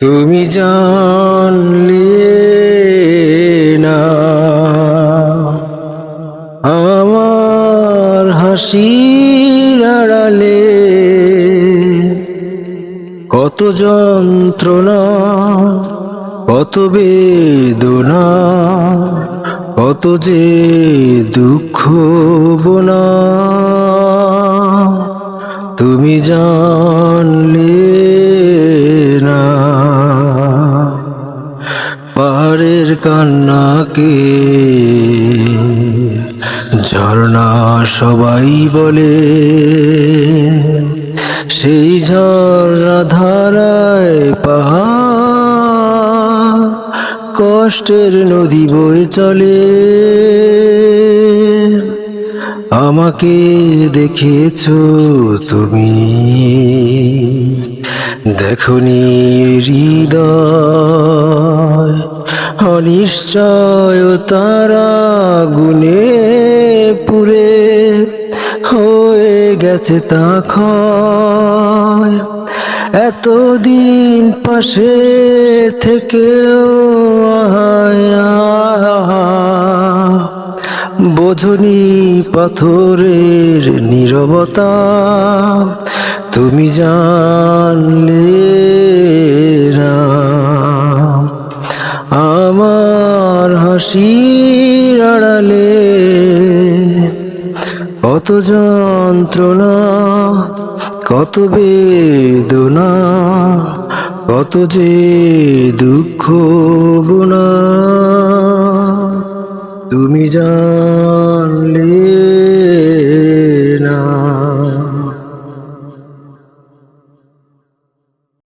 তুমি জানলে না, আমার হাসির আড়ালে কত যন্ত্রণা, কত বেদনা, কত যে দুঃখ বোনা। তুমি জানলে কান্নাকে ঝর্ণা সবাই বলে সেই ঝর্ণা ধারায় পাহাড় কষ্টের নদী বয়ে চলে। আমাকে দেখেছ তুমি। দেখনি হৃদয়, অনিশ্চয় তারা গুনে পুরে হয়ে গেছে তা এতদিন পাশে থেকেও আয় বোঝনি পাথরের নীরবতা। তুমি জানলে না। আমার হাসির আড়ালে কত যন্ত্রণা, কত বেদনা, কত যে দুঃখ বোনা তুমি জানলে